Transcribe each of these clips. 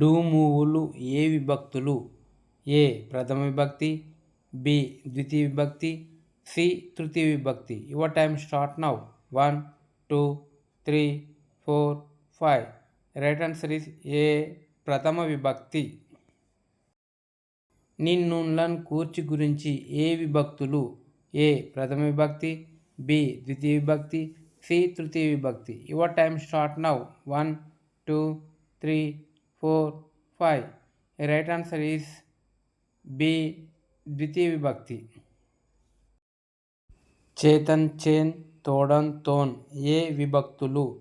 Do మూవులు ఏ విభక్తులు? ఏ. ప్రథమ విభక్తి బి. ద్వితీయ విభక్తి సి. తృతీయ విభక్తి. Your time start now one two three four five right answer is A ప్రథమ విభక్తి. నిన్నున్లన్ కూర్చి గురించి ఏ విభక్తులు? ఏ. ప్రథమ విభక్తి బి. ద్వితీయ విభక్తి సి. తృతీయ విభక్తి. Your time start now one two three four five. Right answer is B ద్వితీయ విభక్తి. చేతన్ చేన్ తోడన్ తోన్. ఏ విభక్తులు?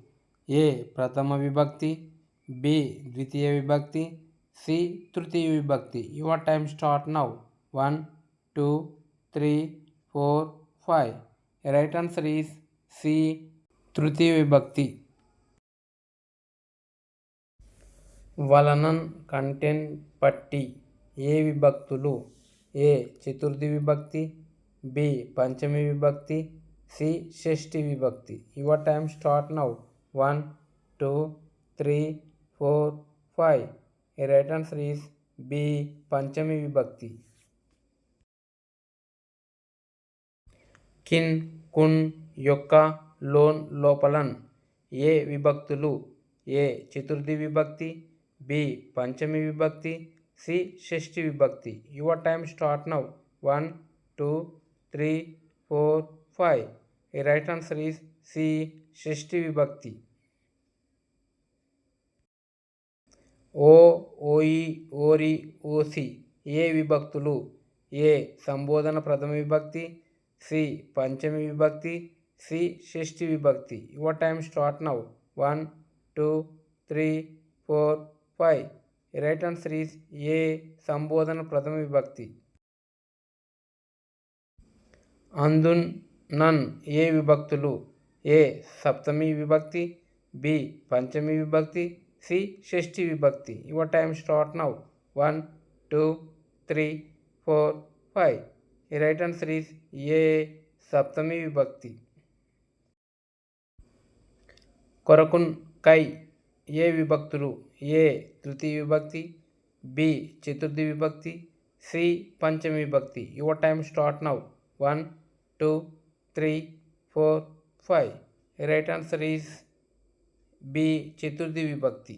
ఏ ప్రథమ విభక్తి బి ద్వితీయ విభక్తి సి తృతీయ విభక్తి. Your time start now one two three four five right answer is C తృతీయ విభక్తి. వలనన్ కంటెంట్ పట్టి ఏ విభక్తులు? ఏ చతుర్థి విభక్తి బి పంచమి విభక్తి సి షష్ఠి విభక్తి. Your time start now one two three four five right answer is B పంచమి విభక్తి. కిన్ కున్ యొక్క లోన్ లోపలన్. ఏ విభక్తులు? ఏ చతుర్థి విభక్తి బి. పంచమి విభక్తి. సి. షష్ఠి విభక్తి. Your time start now. One two three four five. ఈ రైట్ ఆన్సర్ ఈస్ సి. షష్ఠి విభక్తి. ఓ ఓయి ఓరి ఓసి. ఏ విభక్తులు? ఏ. సంబోధన ప్రథమ విభక్తి. సి. పంచమి విభక్తి. సి. షష్ఠి విభక్తి. Your time start now. One two three four five right answer A సంబోధన ప్రథమ విభక్తి? అందున్ నన్ ఏ విభక్తులు? ఏ సప్తమి విభక్తి? బి పంచమి విభక్తి? సి షష్ఠి విభక్తి? Your time start now one two three four five ఈ రైట్ ఆన్సర్ ఏ సప్తమి విభక్తి. కొరకున్ కై ఏ విభక్తులు ఏ తృతీయ విభక్తి బి చతుర్థి విభక్తి సి పంచమి విభక్తి your time start now one two three four five right answer is B Chaturthi విభక్తి